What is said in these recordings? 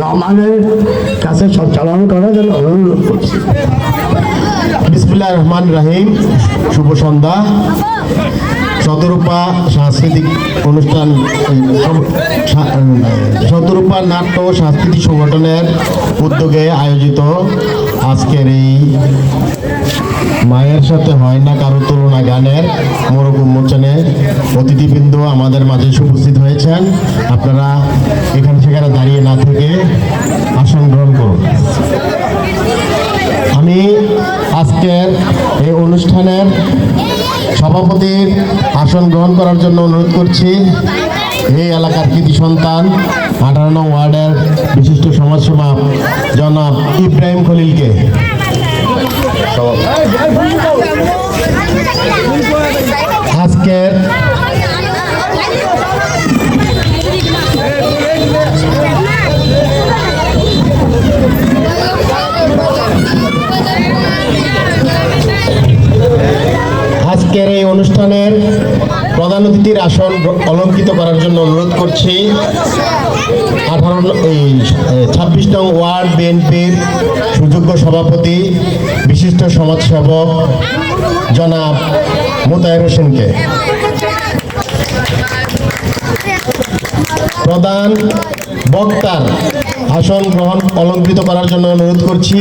রহমানের কাছে সঞ্চালন করার জন্য অনুরোধ করছি। বিসমুল্লাহ রহমান রাহিম, শুভ সন্ধ্যা। শতরূপা সাংস্কৃতিক অনুষ্ঠান শতরূপা নাট্য সাংস্কৃতিক সংগঠনের উদ্যোগে আয়োজিত আজকের এই মায়ের সাথে হয় না কারও তুলনা গানের মোরগ উন্মোচনে অতিথিবৃন্দ আমাদের মাঝে উপস্থিত হয়েছেন। আপনারা এখানে সেখানে দাঁড়িয়ে না থেকে আসন গ্রহণ করুন। আমি আজকের এই অনুষ্ঠানের সভাপতির আসন গ্রহণ করার জন্য অনুরোধ করছি, এই এলাকার কৃতি সন্তান, আঠারো নং ওয়ার্ডের বিশিষ্ট সমাজসেবা জনাব ইব্রাহিম খলিলকে। আজকের আজকের এই অনুষ্ঠানের প্রধান অতিথির আসন অলঙ্কিত করার জন্য অনুরোধ করছি। আঠারো, এই ছাব্বিশ নং ওয়ার্ড বিএনপির সুযোগ্য সভাপতি, বিশিষ্ট সমাজসেবক জনাব মোতায়ের হোসেনকে। প্রধান বক্তার আসন গ্রহণ অলঙ্কৃত করার জন্য অনুরোধ করছি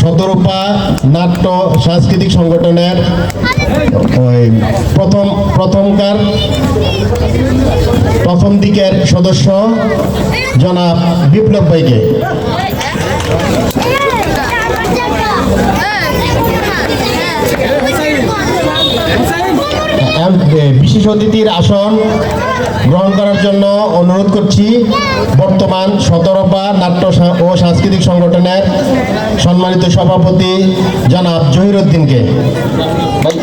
শতরূপা নাট্য সাংস্কৃতিক সংগঠনের প্রথম প্রথমকার প্রথম দিকের সদস্য জনাব বিপ্লব ভাইকে বিশেষ অতিথির আসন গ্রহণ করার জন্য অনুরোধ করছি বর্তমান সতরপা নাট্য ও সাংস্কৃতিক সংগঠনের সম্মানিত সভাপতি জনাব জহিরুদ্দিনকে। এই,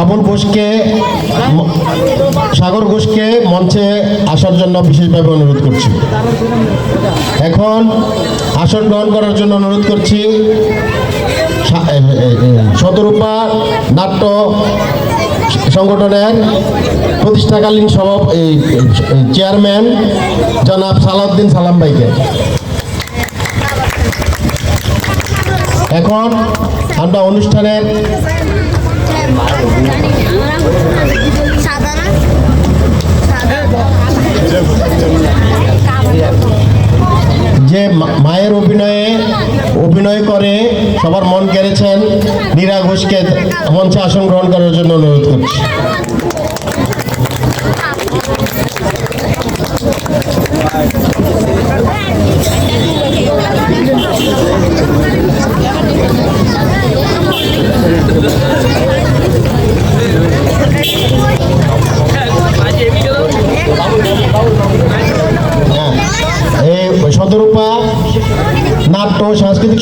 শ্রাবণ ঘোষকে সাগর ঘোষকে মঞ্চে আসার জন্য বিশেষভাবে অনুরোধ করছি। এখন আসন গ্রহণ করার জন্য অনুরোধ করছি শতরূপা নাট্য সংগঠনের প্রতিষ্ঠাকালীন সভা চেয়ারম্যান জনাব সালাউদ্দিন সালাম ভাইকে। এখন আমরা অনুষ্ঠানের যে মায়ের অভিনয়ে অভিনয় করে সবার মন কেড়েছেন নীরা ঘোষকে মঞ্চে আসন গ্রহণ করার জন্য অনুরোধ করছি। হ্যাঁ,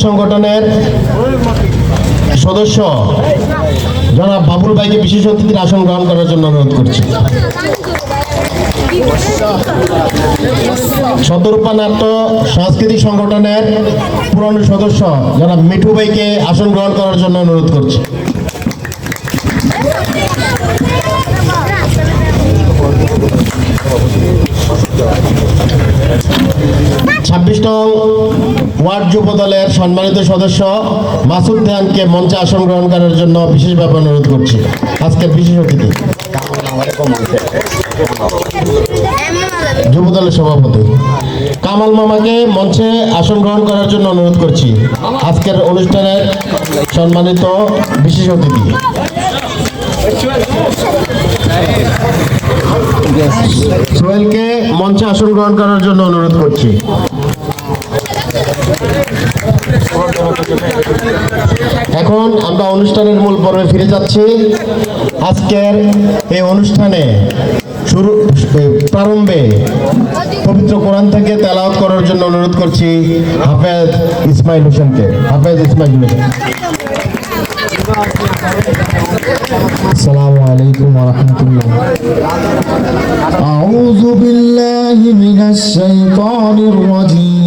সংগঠনের সদস্য জনাব বাবুল ভাইকে বিশেষ অতিথির আসন গ্রহণ করার জন্য অনুরোধ করছি। শতরূপা নাট্য সাংস্কৃতিক সংগঠনের পুরনো সদস্য জনাব মিঠু ভাইকে আসন গ্রহণ করার জন্য অনুরোধ করছি। ছাব্বিশ নং ওয়ার্ড যুব দলের সম্মানিত সদস্য মাসুদ দেহানকে মঞ্চে আসন গ্রহণ করার জন্য বিশেষভাবে অনুরোধ করছি। আজকের বিশেষ অতিথি। যুব দলের সভাপতি। কামাল মামাকে মঞ্চে আসন গ্রহণ করার জন্য অনুরোধ করছি। আজকের অনুষ্ঠানের সম্মানিত বিশেষ অতিথি। সোহেলকে মঞ্চে আসন গ্রহণ করার জন্য অনুরোধ করছি। এখন আমরা অনুষ্ঠানের মূল পর্বে ফিরে যাচ্ছি আজকের এই অনুষ্ঠানে শুরু এ, প্রারম্ভে পবিত্র কোরআন থেকে তেলাওয়াত করার জন্য অনুরোধ করছি হাফেজ ইসমাইল হোসেনকে হাফেজ ইসমাইল হোসেন السلام عليكم ورحمة الله أعوذ بالله من الشيطان الرجيم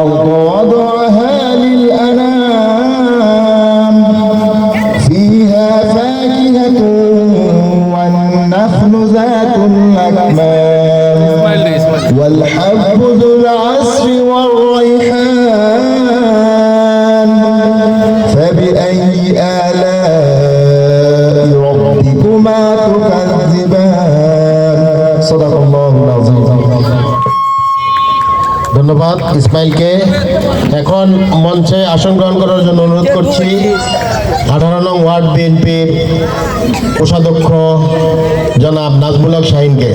ধন্যবাদ ইসমাইলকে। এখন মঞ্চে আসন গ্রহণ করার জন্য অনুরোধ করছি। আঠারো নং ওয়ার্ড বিএনপির কোষাধ্যক্ষ জনাব নাজমুল হক শাহিনকে।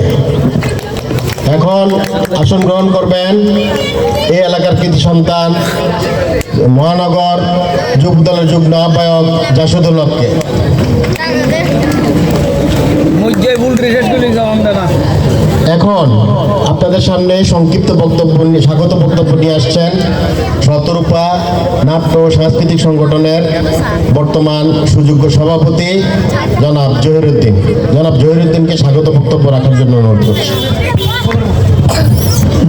এখন আসন গ্রহণ করবেন এই এলাকার কৃতি সন্তান মহানগর যুব দলের যুগ্ম আহ্বায়ক জাসুদুল এখন আপনাদের সামনে সংক্ষিপ্ত বক্তব্য নিয়ে স্বাগত বক্তব্য নিয়ে আসছেন শতরূপা নাট্য সাংস্কৃতিক সংগঠনের বর্তমান সুযোগ্য সভাপতি জনাব জহিরুদ্দিন। জনাব জহিরুদ্দিনকে স্বাগত বক্তব্য রাখার জন্য অনুরোধ করছি।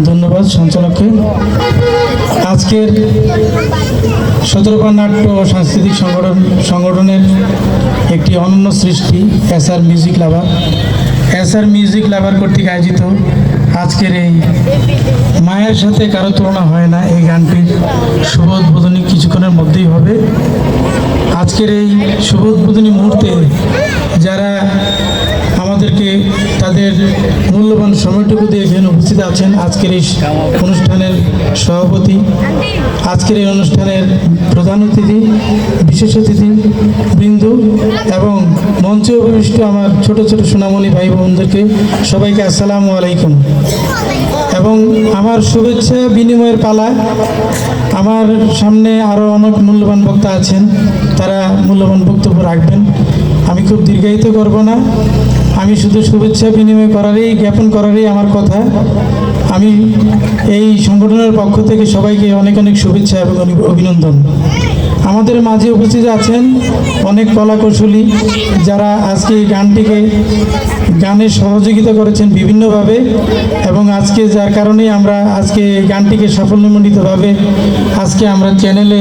ধন্যবাদ সঞ্চালককে। আজকের সতেরোপা নাট্য ও সাংস্কৃতিক সংগঠন, সংগঠনের একটি অনন্য সৃষ্টি, S R music lover S R music lover কর্তৃক আয়োজিত আজকের এই মায়ের সাথে কারও তুলনা হয় না, এই গানটির শুভ উদ্বোধনী কিছুক্ষণের মধ্যেই হবে। আজকের এই শুভ উদ্বোধনী মুহূর্তে যারা আমাদেরকে তাদের মূল্যবান সময়টুকু দিয়ে এখানে উপস্থিত আছেন আজকের এই অনুষ্ঠানের সভাপতি, আজকের এই অনুষ্ঠানের প্রধান অতিথি, বিশেষ অতিথি বিন্দু এবং মঞ্চে উপবিষ্ট আমার ছোট ছোট সোনামণি ভাই বোনদেরকে সবাইকে আসসালামু আলাইকুম। এবং আমার শুভেচ্ছা বিনিময়ের পালা, আমার সামনে আরও অনেক মূল্যবান বক্তা আছেন, তারা মূল্যবান বক্তব্য রাখবেন। আমি খুব দীর্ঘায়িত করব না। আমি শুধু শুভেচ্ছা বিনিময় করারই, জ্ঞাপন করারই আমার কথা। আমি এই সংগঠনের পক্ষ থেকে সবাইকে অনেক অনেক শুভেচ্ছা এবং অভিনন্দন। আমাদের মাঝে উপস্থিত আছেন অনেক কলাকৌশলী যারা আজকে এই গানটিকে গানে সহযোগিতা করেছেন বিভিন্নভাবে এবং আজকে যার কারণে আমরা আজকে গানটিকে সাফল্যমণ্ডিতভাবে আজকে আমরা চ্যানেলে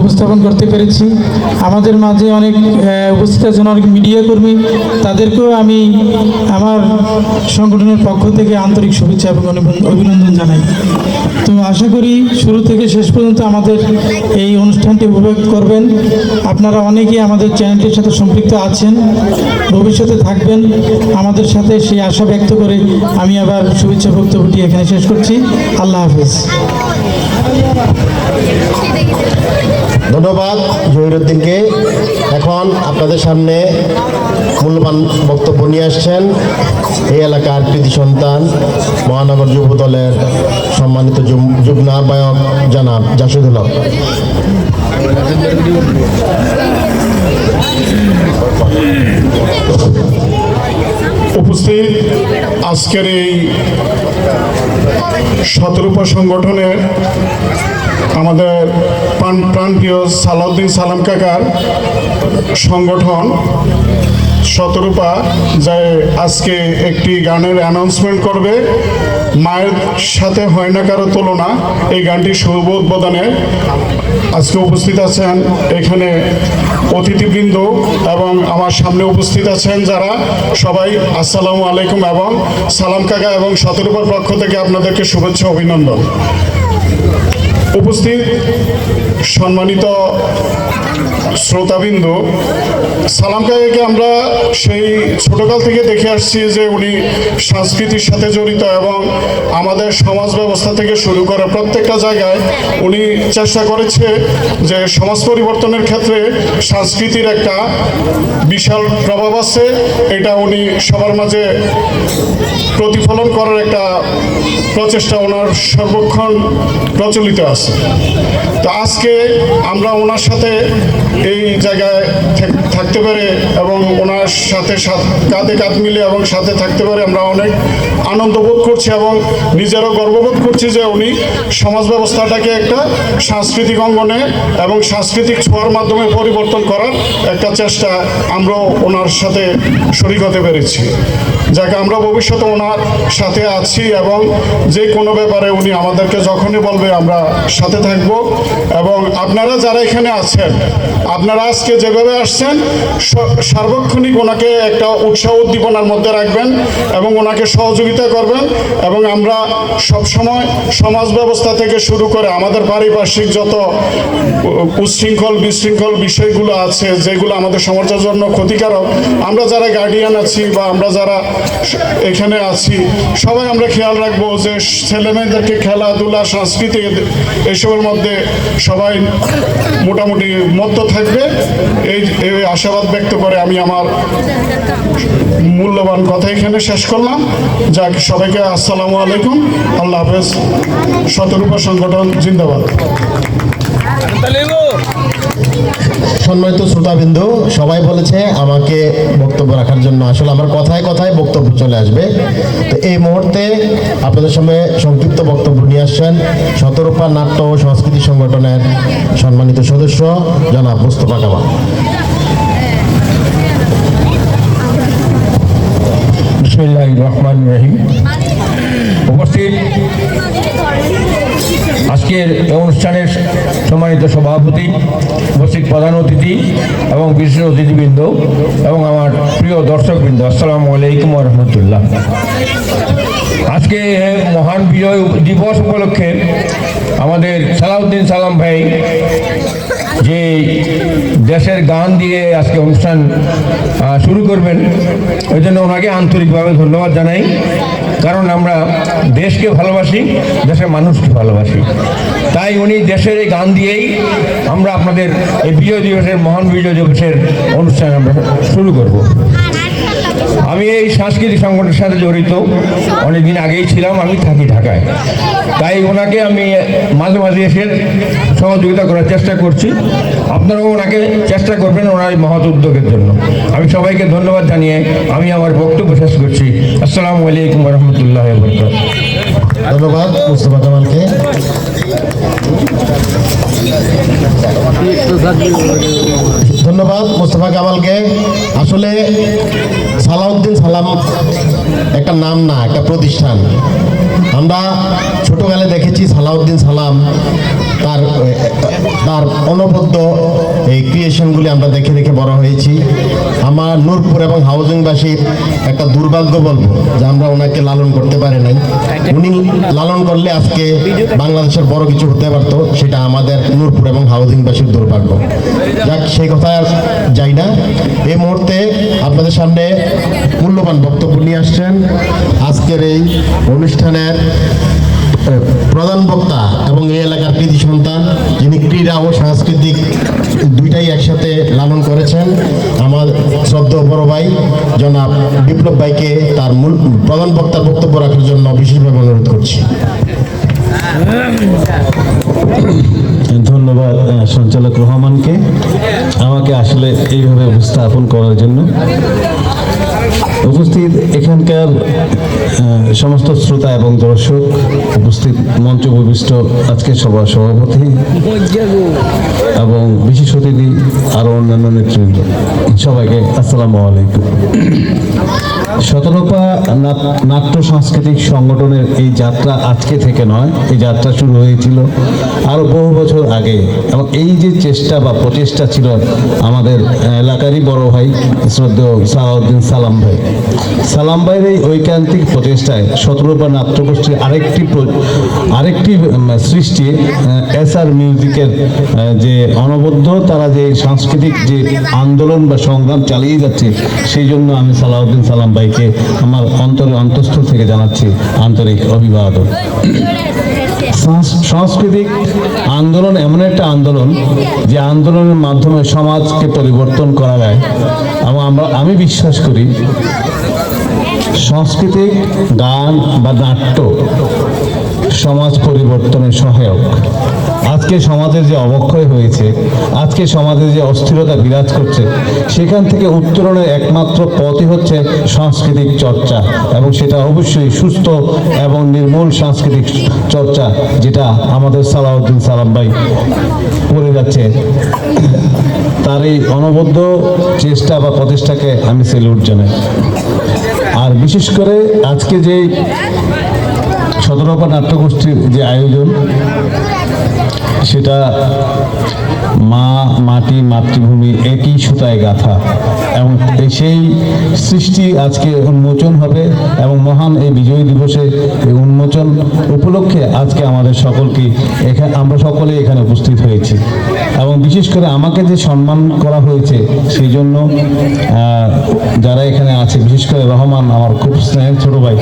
উপস্থাপন করতে পেরেছি। আমাদের মাঝে অনেক উপস্থিত আছেন অনেক মিডিয়া কর্মী। তাদেরকেও আমি আমার সংগঠনের পক্ষ থেকে আন্তরিক শুভেচ্ছা এবং অভিনন্দন জানাই। তো আশা করি শুরু থেকে শেষ পর্যন্ত আমাদের এই অনুষ্ঠানটি উপভোগ করবেন। আপনারা অনেকেই আমাদের চ্যানেলটির সাথে সম্পৃক্ত আছেন, ভবিষ্যতে থাকবেন। আমাদের সাথে সেই আশা ব্যক্ত করে আমি আবার শুভেচ্ছা বক্তব্যটি এখানে শেষ করছি। আল্লাহ হাফেজ। ধন্যবাদ জহিরুদ্দিনকে। এখন আপনাদের সামনে মূল্যবান বক্তব্য নিয়ে আসছেন এই এলাকার কৃতি সন্তান মহানগর যুব দলের সম্মানিত যুগ- যুগ্ম আহ্বায়ক জানাব জাসুদুল হক। উপস্থিত আজকের এই শতরূপা সংগঠনের আমাদের প্রাণ সালাউদ্দিন সালাম কাকার সংগঠন শতরূপা যে আজকে একটি গানের অ্যানাউন্সমেন্ট করবে। মায়ের সাথে হয় না কারও তুলনা, এই গানটি শুভ উদ্বোধনে আজকে উপস্থিত আছেন এখানে অতিথিবৃন্দ এবং আমার সামনে উপস্থিত আছেন যারা সবাই, আসসালামু আলাইকুম এবং সালাম কাকা এবং শতরূপার পক্ষ থেকে আপনাদেরকে শুভেচ্ছা, অভিনন্দন। উপস্থিত সম্মানিত শ্রোতাবিন্দু, সালাম কাকাকে আমরা সেই ছোটকাল থেকে দেখে আসছি যে উনি সংস্কৃতির সাথে জড়িত এবং আমাদের সমাজ ব্যবস্থা থেকে শুরু করে প্রত্যেকটা জায়গায় উনি চেষ্টা করেছে যে সমাজ পরিবর্তনের ক্ষেত্রে সংস্কৃতির একটা বিশাল প্রভাব আছে। এটা উনি সবার মাঝে প্রতিফলন করার একটা প্রচেষ্টা ওনার সর্বক্ষণ প্রচলিত আছে। তো আজকে আমরা ওনার সাথে এই জায়গায় থাকতে পারে এবং ওনার সাথে কাঁধে কাঁধ মিলে এবং সাথে থাকতে পারে। আমরা অনেক আনন্দ বোধ করছি এবং নিজেরও গর্ববোধ করছি যে উনি সমাজ ব্যবস্থাটাকে একটা সাংস্কৃতিক অঙ্গনে এবং সাংস্কৃতিক ছোঁয়ার মাধ্যমে পরিবর্তন করার একটা চেষ্টা আমরাও ওনার সাথে শরিক হতে পেরেছি। যাকে আমরা ভবিষ্যতে ওনার সাথে আছি এবং যে কোনো ব্যাপারে উনি আমাদেরকে যখনই বলবে আমরা সাথে থাকব। এবং আপনারা যারা এখানে আছেন, আপনারা আজকে যেভাবে আসছেন সার্বক্ষণিক ওনাকে একটা উৎসাহ উদ্দীপনার মধ্যে রাখবেন এবং ওনাকে সহযোগিতা করবেন এবং আমরা সব সময় সমাজ ব্যবস্থা থেকে শুরু করে আমাদের পারিপার্শ্বিক যত উচ্ছৃঙ্খল বিশৃঙ্খল বিষয়গুলো আছে, যেগুলো আমাদের সমাজের জন্য ক্ষতিকারক, আমরা যারা গার্ডিয়ান আছি বা আমরা যারা এখানে আছি। সবাই আমরা খেয়াল রাখব যে ছেলে মেয়েদেরকে খেলাধুলা, সংস্কৃতি এসবের মধ্যে সবাই মোটামুটি মত্ত থাকবে। এই এই আশাবাদ ব্যক্ত করে আমি আমার মূল্যবান কথা এখানে শেষ করলাম। যাক, সবাইকে আসসালামু আলাইকুম। আল্লাহ হাফেজ। শতরূপা সংগঠন, জিন্দাবাদ। সম্মানিত শ্রোতাবিন্দু, সবাই বলেছে আমাকে বক্তব্য রাখার জন্য। আসলে আমার কথায় কথায় বক্তব্য চলে আসবে। তো এই মুহূর্তে আপনাদের সামনে সংক্ষিপ্ত বক্তব্য নিয়ে আসছেন শতরূপা নাট্য ও সংস্কৃতি সংগঠনের সম্মানিত সদস্য জনাব মুস্তফা কামাল। রহমান রহিম। উপস্থিত আজকের অনুষ্ঠানের সম্মানিত সভাপতি, উপস্থিত প্রধান অতিথি এবং বিশেষ অতিথিবৃন্দ এবং আমার প্রিয় দর্শকবৃন্দ, আসসালামু আলাইকুম রহমতুল্লাহ। আজকে মহান বিজয় দিবস উপলক্ষে আমাদের সালাউদ্দিন সালাম ভাই দেশের গান দিয়ে আজকে অনুষ্ঠান শুরু করবেন। ওই জন্য ওনাকে আন্তরিকভাবে ধন্যবাদ জানাই। কারণ আমরা দেশকে ভালোবাসি, দেশের মানুষকে ভালোবাসি। তাই উনি দেশের এই গান দিয়েই আমরা আপনাদের এই বিজয় দিবসের মহান বিজয় দিবসের অনুষ্ঠান আমরা শুরু করব। আমি এই সাংস্কৃতিক সংগঠনের সাথে জড়িত। অনেকদিন আগেই ছিলাম আমি থাকি ঢাকায়। তাই ওনাকে আমি মাঝে মাঝে এসে সহযোগিতা করার চেষ্টা করছি। আপনারাও ওনাকে চেষ্টা করবেন ওনার মহৎ উদ্যোগের জন্য। আমি সবাইকে ধন্যবাদ জানিয়ে আমি আমার বক্তব্য শেষ করছি। আসসালামু আলাইকুম রহমতুল্লাহ ধন্যবাদ, মুস্তফা ধন্যবাদ মোস্তফা কামালকে। আসলে সালাউদ্দিন সালাম একটা নাম না, একটা প্রতিষ্ঠান। আমরা ছোটকালে দেখেছি সালাউদ্দিন সালাম তার তার অনবদ্য এই ক্রিয়েশনগুলি আমরা দেখে দেখে বড় হয়েছি। আমার নূরপুর এবং হাউজিংবাসীর একটা দুর্ভাগ্য বলব যে আমরা ওনাকে লালন করতে পারি নাই। উনি লালন করলে আজকে বাংলাদেশের বড় কিছু হতে পারতো, সেটা আমাদের নূরপুর এবং হাউজিংবাসীর দুর্ভাগ্য। যাক, সেই কথা আর যাই না। এই মুহূর্তে আপনাদের সামনে মূল্যবান বক্তব্য নিয়ে আসছেন। আজকের এই অনুষ্ঠানের প্রধান বক্তা এবং এই এলাকার কৃতি সন্তান, যিনি ক্রীড়া ও সাংস্কৃতিক দুইটাই একসাথে লালন করেছেন, আমার শ্রদ্ধ বড় ভাই, জনাব বিপ্লব ভাইকে তার মূল, প্রধান বক্তার বক্তব্য রাখার জন্য বিশেষভাবে অনুরোধ করছি। ধন্যবাদ সঞ্চালক রহমানকে আমাকে আসলে এইভাবে উপস্থাপন করার জন্য। উপস্থিত এখানকার সমস্ত শ্রোতা এবং দর্শক, উপস্থিত মঞ্চ উপবিষ্ট আজকের সভার সভাপতি এবং বিশেষ অতিথি, আরও অন্যান্য নেতৃবৃন্দ। সবাইকে আসসালামু আলাইকুম। শতরূপা নাট- নাট্য সাংস্কৃতিক সংগঠনের এই যাত্রা আজকে থেকে নয়, এই যাত্রা শুরু হয়েছিল আরও বহু বছর আগে। এবং এই যে চেষ্টা বা প্রচেষ্টা ছিল আমাদের এলাকারই বড় ভাই, শ্রদ্ধেয় সালাউদ্দিন সালাম ভাই। সালাম ভাইয়ের এই ঐকান্তিক প্রচেষ্টায় সতেরোপা নাট্যগোষ্ঠীর আরেকটি আরেকটি সৃষ্টি এস আর মিউজিকের যে অনবদ্য তারা যে সাংস্কৃতিক যে আন্দোলন বা সংগ্রাম চালিয়ে যাচ্ছে, সেই জন্য আমি সালাউদ্দিন সালাম ভাইকে আমার অন্তরে অন্তঃস্থল থেকে জানাচ্ছি আন্তরিক অভিবাদন। সাংস্কৃতিক আন্দোলন এমন একটা আন্দোলন যে আন্দোলনের মাধ্যমে সমাজকে পরিবর্তন করা যায়। এবং আমরা, আমি বিশ্বাস করি সাংস্কৃতিক গান বা নাট্য সমাজ পরিবর্তনের সহায়ক। আজকে সমাজের যে অবক্ষয় হয়েছে, আজকে সমাজে যে অস্থিরতা বিরাজ করছে, সেখান থেকে উত্তরণের একমাত্র পথই হচ্ছে সাংস্কৃতিক চর্চা এবং সেটা অবশ্যই সুস্থ এবং নির্মূল সাংস্কৃতিক চর্চা যেটা আমাদের সালাউদ্দিন সালাম ভাই করে যাচ্ছে। তার এই অনবদ্য চেষ্টা বা প্রচেষ্টাকে আমি সেলুট জানাই। আর বিশেষ করে আজকে যে সদরপা নাট্যগোষ্ঠীর যে আয়োজন সেটা মা, মাটি, মাতৃভূমি একই সুতায় গাথা। এবং সেই সৃষ্টি আজকে উন্মোচন হবে এবং মহান এই বিজয় দিবসে এই উন্মোচন উপলক্ষে আজকে আমাদের সকলকে এখানে আমরা সকলে এখানে উপস্থিত হয়েছি। এবং বিশেষ করে আমাকে যে সম্মান করা হয়েছে সেই জন্য যারা এখানে আছে, বিশেষ করে রহমান আমার খুব স্নেহের ছোট ভাই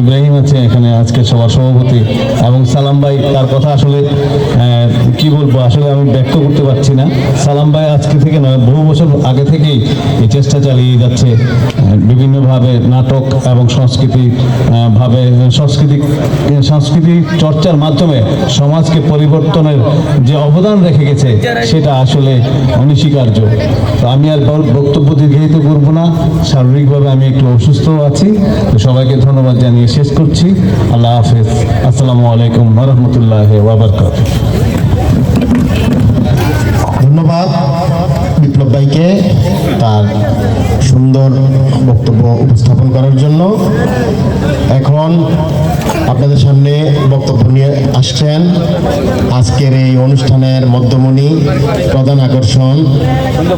ইব্রাহিম আছে এখানে আজকে সভা সভাপতি এবং সালাম ভাই, তার কথা আসলে কি বলব, আসলে আমি ব্যক্ত করতে পারছি না। সালাম ভাই আজকে থেকে নয়, বহু বছর আগে থেকেই এই চেষ্টা চালিয়ে যাচ্ছে। বিভিন্নভাবে নাটক এবং সংস্কৃতি ভাবে সাংস্কৃতিক সাংস্কৃতিক চর্চার মাধ্যমে সমাজকে পরিবর্তনের যে অবদান রেখে গেছে, সেটা আসলে অনস্বীকার্য। তো আমি আর বক্তব্য দীর্ঘায়িত করব না। শারীরিকভাবে আমি একটু অসুস্থ আছি। তো সবাইকে ধন্যবাদ জানিয়ে শেষ করছি। আল্লাহ হাফেজ। আসসালামু আলাইকুম রহমতুল্লাহ ওয়াবারকাত ধন্যবাদ বিপ্লব ভাইকে তার সুন্দর বক্তব্য উপস্থাপন করার জন্য। এখন আপনাদের সামনে বক্তব্য নিয়ে আসছেন আজকের এই অনুষ্ঠানের মধ্যমণি, প্রধান আকর্ষণ,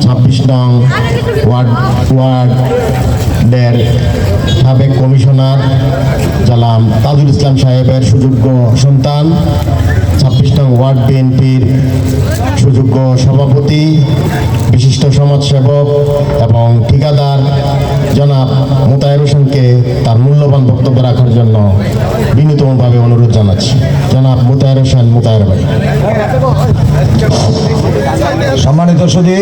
ছাব্বিশ নং ওয়ার্ড, ওয়ার্ডের সাবেক কমিশনার জালাম তাজুল ইসলাম সাহেবের সুযোগ্য সন্তান, ছাব্বিশ নং ওয়ার্ড সুযোগ্য সভাপতি বিশিষ্ট সমাজসেবক এবং ঠিকাদার জনাব মোতায়ের হোসেনকে তার মূল্যবান বক্তব্য রাখার জন্য বিনীতভাবে অনুরোধ জানাচ্ছি। জনাব মোতায়ের হোসেন মোতায়ের ভাই। সম্মানিত সুদী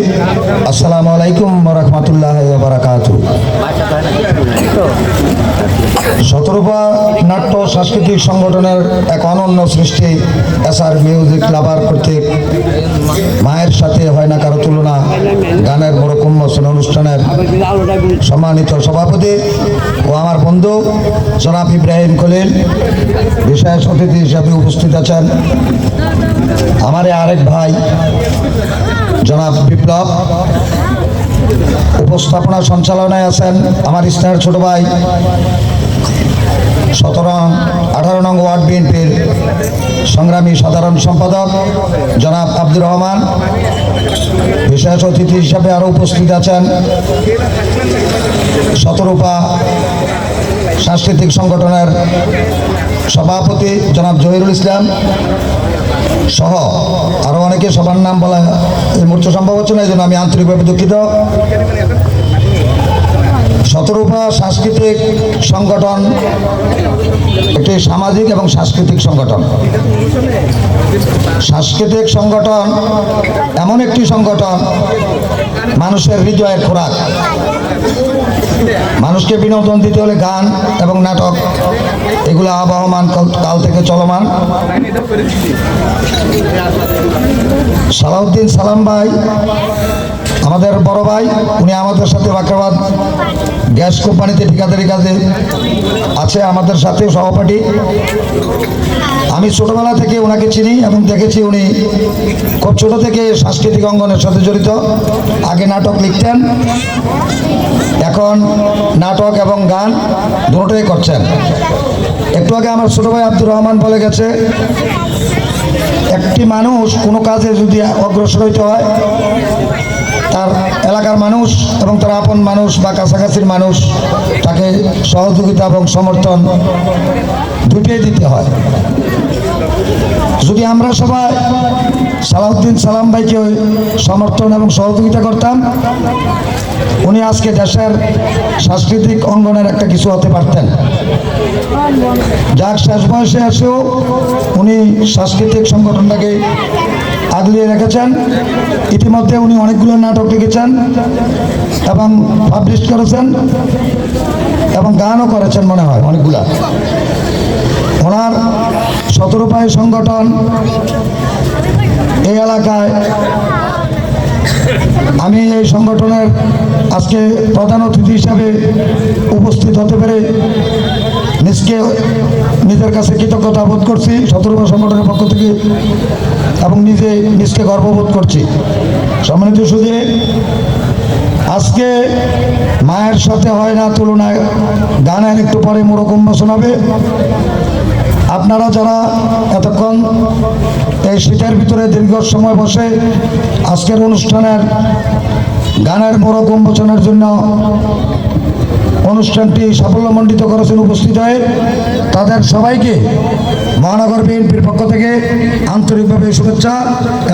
আসসালামু আলাইকুম রহমতুল্লাহ বারাকাত শতরূপা নাট্য সাংস্কৃতিক সংগঠনের এক অনন্য সৃষ্টি এসআর মিউজিক লাভার কর্তৃক মায়ের সাথে হয় না কারও তুলনা, গানের বড় উন্মোচন অনুষ্ঠানের সম্মানিত সভাপতি ও আমার বন্ধু জনাব ইব্রাহিম খলিল বিশেষ অতিথি হিসাবে উপস্থিত আছেন। আমার আরেক ভাই, জনাব বিপ্লব, উপস্থাপনা সঞ্চালনায় আছেন আমার স্নেহের ছোট ভাই, সতেরো আঠারো নং ওয়ার্ড বিএনপির সংগ্রামী সাধারণ সম্পাদক, জনাব আব্দুর রহমান। বিশেষ অতিথি হিসাবে আরও উপস্থিত আছেন শতরূপা সাংস্কৃতিক সংগঠনের সভাপতি জনাব জহিরুল ইসলাম সহ আরও অনেকে সবার নাম বলা এই মুহূর্তে সম্ভব হচ্ছে না, এই জন্য আমি আন্তরিকভাবে দুঃখিত। শতরূপা সাংস্কৃতিক সংগঠন, একটি সামাজিক এবং সাংস্কৃতিক সংগঠন। সাংস্কৃতিক সংগঠন এমন একটি সংগঠন, মানুষের হৃদয়ের খোরাক। মানুষকে বিনোদন দিতে হলে গান এবং নাটক, এগুলো আবহমান কাল- থেকে চলমান। সালাউদ্দিন সালাম ভাই আমাদের বড় ভাই, উনি আমাদের সাথে বাঁকড়াবাদ গ্যাস কোম্পানিতে ঠিকাদারি কাজে আছে, আমাদের সাথে সহপাঠী। আমি ছোটবেলা থেকে ওনাকে চিনি এবং দেখেছি উনি খুব ছোটো থেকে সাংস্কৃতিক অঙ্গনের সাথে জড়িত। আগে নাটক লিখতেন, এখন নাটক এবং গান দুটোই করছেন। একটু আগে আমার ছোটো ভাই আব্দুর রহমান বলে গেছে, একটি মানুষ কোনো কাজে যদি অগ্রসর হইতে হয় এলাকার মানুষ এবং তার আপন মানুষ বা কাছাকাছির মানুষ, তাকে সহযোগিতা এবং সমর্থন দুটোই দিতে হয়। যদি আমরা সবাই সালাউদ্দিন সালাম ভাইকে সমর্থন এবং সহযোগিতা করতাম, উনি আজকে দেশের সাংস্কৃতিক অঙ্গনের একটা কিছু হতে পারতেন। যার শেষ বয়সে এসেও উনি সাংস্কৃতিক সংগঠনটাকে আগলিয়ে রেখেছেন। ইতিমধ্যে উনি অনেকগুলো নাটক লিখেছেন এবং পাবলিশ করেছেন এবং গানও করেছেন মনে হয় অনেকগুলা। ওনার শতরূপায় সংগঠন এই এলাকায় আমি এই সংগঠনের আজকে প্রধান অতিথি হিসাবে উপস্থিত হতে পেরে নিজকে নিজের কাছে কৃতজ্ঞতা বোধ করছি শতরূপা সংগঠনের পক্ষ থেকে, এবং নিজে নিজকে গর্ববোধ করছি। সম্মানিত শুধু আজকে মায়ের সাথে হয় না, তুলনায় গানের একটু পরে মোরকম্ব শোনাবে আপনারা যারা এতক্ষণ এই শীতের ভিতরে দীর্ঘ সময় বসে আজকের অনুষ্ঠানের গানের বড় কুম্ভচনের জন্য অনুষ্ঠানটি সাফল্যমণ্ডিত করেছেন উপস্থিত হয়ে তাদের সবাইকে মহানগর বিএনপির পক্ষ থেকে আন্তরিকভাবে শুভেচ্ছা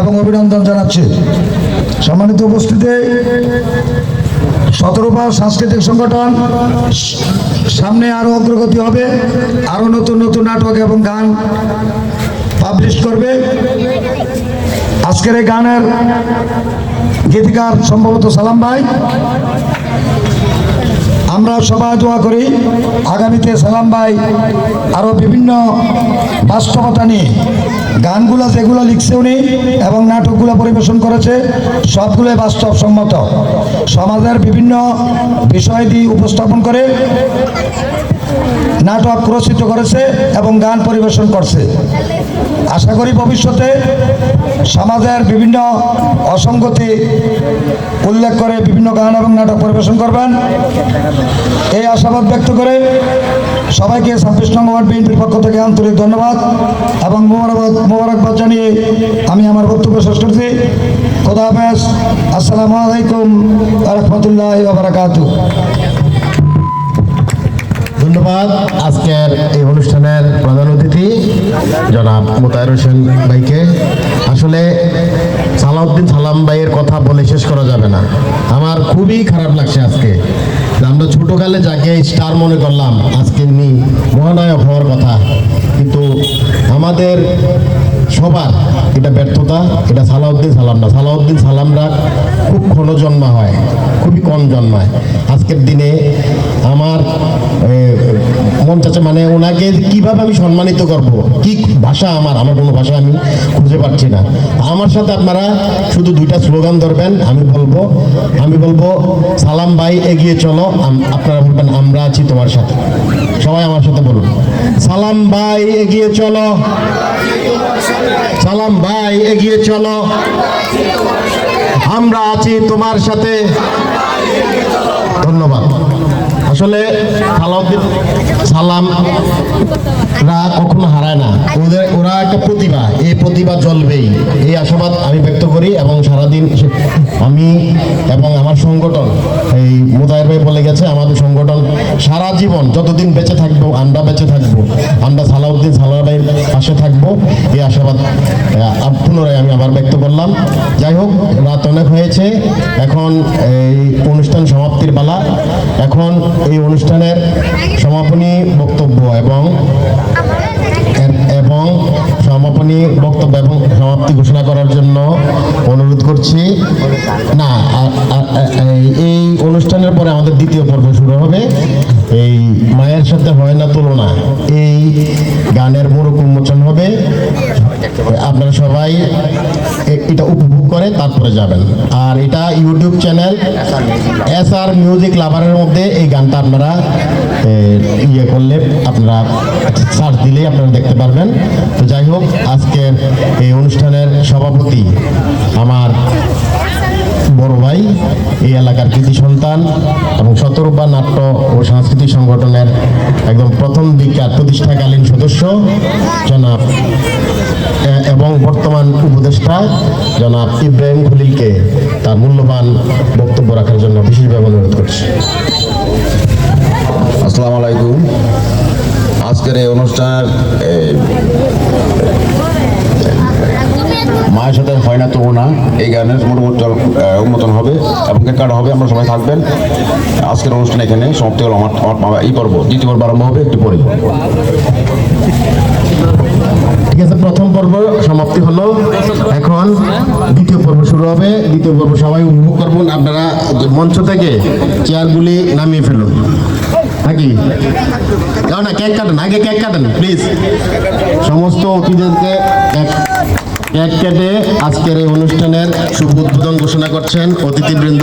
এবং অভিনন্দন জানাচ্ছি। সম্মানিত উপস্থিতি সতেরোপা সাংস্কৃতিক সংগঠন সামনে আরও অগ্রগতি হবে, আরও নতুন নতুন নাটক এবং গান পাবলিশ করবে। আজকের এই গানের গীতিকার সম্ভবত সালাম ভাই। আমরা সবাই দোয়া করি, আগামীতে সালাম ভাই আরও বিভিন্ন বাস্তবতা নিয়ে। গানগুলো যেগুলো লিখছে উনি এবং নাটকগুলো পরিবেশন করেছে, সবগুলোই বাস্তবসম্মত। সমাজের বিভিন্ন বিষয় দিয়ে উপস্থাপন করে নাটক রচিত করেছে এবং গান পরিবেশন করছে। আশা করি ভবিষ্যতে সমাজের বিভিন্ন অসঙ্গতি উল্লেখ করে বিভিন্ন গান এবং নাটক পরিবেশন করবেন। এই আশাবাদ ব্যক্ত করে সবাইকে ছাব্বিশ নম্বর ওয়ার্ড বিএনপির পক্ষ থেকে আন্তরিক ধন্যবাদ এবং মোবারকবাদ মোবারকবাদ জানিয়ে আমি আমার বক্তব্য শেষ করছি। খোদা হাফেজ। আসসালামু আলাইকুম রহমতুল্লাহ বারাকাতু ধন্যবাদ। আজকের এই অনুষ্ঠানের প্রধান অতিথি জনাব মোতায়ের হোসেন ভাইকে। আসলে সালাউদ্দিন সালাম ভাইয়ের কথা বলে শেষ করা যাবে না। আমার খুবই খারাপ লাগছে আজকে। আমরা ছোটকালে যাকে স্টার মনে করলাম, আজকে উনি মহানায়ক হওয়ার কথা। কিন্তু আমাদের সবার। এটা ব্যর্থতা, এটা সালাউদ্দিন সালাম না। সালাউদ্দিন সালামরা খুব ক্ষণ জন্মা হয়, খুবই কম জন্মায় আজকের দিনে আমার এ, মন চাচ্ছে মানে ওনাকে কীভাবে আমি সম্মানিত করব? কি ভাষা আমার? আমার কোনো ভাষা আমি খুঁজে পাচ্ছি না। আমার সাথে আপনারা শুধু দুইটা স্লোগান ধরবেন আমি বলব আমি বলব সালাম ভাই এগিয়ে চলো। আপনারা বলবেন আমরা আছি তোমার সাথে। সবাই আমার সাথে বলুন সালাম ভাই এগিয়ে চলো। সালাম ভাই এগিয়ে চলো। আমরা আছি তোমার সাথে। ধন্যবাদ। আসলে সালাউদ্দিন সালাম রা কখনো হারায় না। ওদের, ওরা একটা প্রতিভা, এই প্রতিভা জ্বলবেই। এই আশাবাদ আমি ব্যক্ত করি এবং সারাদিন আমি এবং আমার সংগঠন, এই মোদায়ের ভাই বলে গেছে, আমাদের সংগঠন সারা জীবন যতদিন বেঁচে থাকব, আমরা বেঁচে থাকব, আমরা সালাউদ্দিন সালাম ভাইয়ের পাশে থাকব, এই আশাবাদ পুনরায় আমি আবার ব্যক্ত করলাম। যাই হোক, রাত অনেক হয়েছে, এখন এই অনুষ্ঠান সমাপ্তির পালা এখন এই অনুষ্ঠানের সমাপনী বক্তব্য এবং এবং সমাপনী বক্তব্য এবং সমাপ্তি ঘোষণা করার জন্য অনুরোধ করছি। না এই অনুষ্ঠানের পরে আমাদের দ্বিতীয় পর্ব শুরু হবে। এই মায়ের সাথে হয় না তুলনা, এই গানের মোড়ক উন্মোচন হবে। আপনারা সবাই এটা উপভোগ করে তারপরে যাবেন। আর এটা YouTube channel S R music লাভারের মধ্যে এই গানটা আপনারা ইয়ে করলে আপনারা সার্চ দিলেই আপনারা দেখতে পারবেন। তো যাই হোক, আজকের এই অনুষ্ঠানের সভাপতি আমার বড় ভাই, এই এলাকার কৃতি সন্তান এবং শতরূপা নাট্য ও সাংস্কৃতিক সংগঠনের একদম প্রথম দিককার প্রতিষ্ঠাকালীন সদস্য, জনাব এবং বর্তমান উপদেষ্টা, জনাব ইব্রাহিম খলিলকে তার মূল্যবান বক্তব্য রাখার জন্য বিশেষভাবে অনুরোধ করছি। আসসালামু আলাইকুম। আজকের এই অনুষ্ঠানের মায়ের সাথে হয় না তবু না। এই গানের মোটামুটি উন্মোচন হবে এবং কেক কাটা হবে, আমরা সবাই থাকবেন। আজকের অনুষ্ঠান এখানে সমাপ্তি হলো আমার আমার এই পর্ব, দ্বিতীয় পর্ব আরম্ভ হবে একটু পরে ঠিক আছে, প্রথম পর্ব সমাপ্তি হলো। এখন দ্বিতীয় পর্ব শুরু হবে। দ্বিতীয় পর্ব সবাই উপভোগ করবেন। আপনারা মঞ্চ থেকে চেয়ারগুলি নামিয়ে ফেলুন। নাকি? না কেক কাটেন, আগে কেক কাটেন প্লিজ সমস্ত অতিথিদেরকে কেক কেক কেটে আজকের এই অনুষ্ঠানের শুভ উদ্বোধন ঘোষণা করছেন অতিথিবৃন্দ।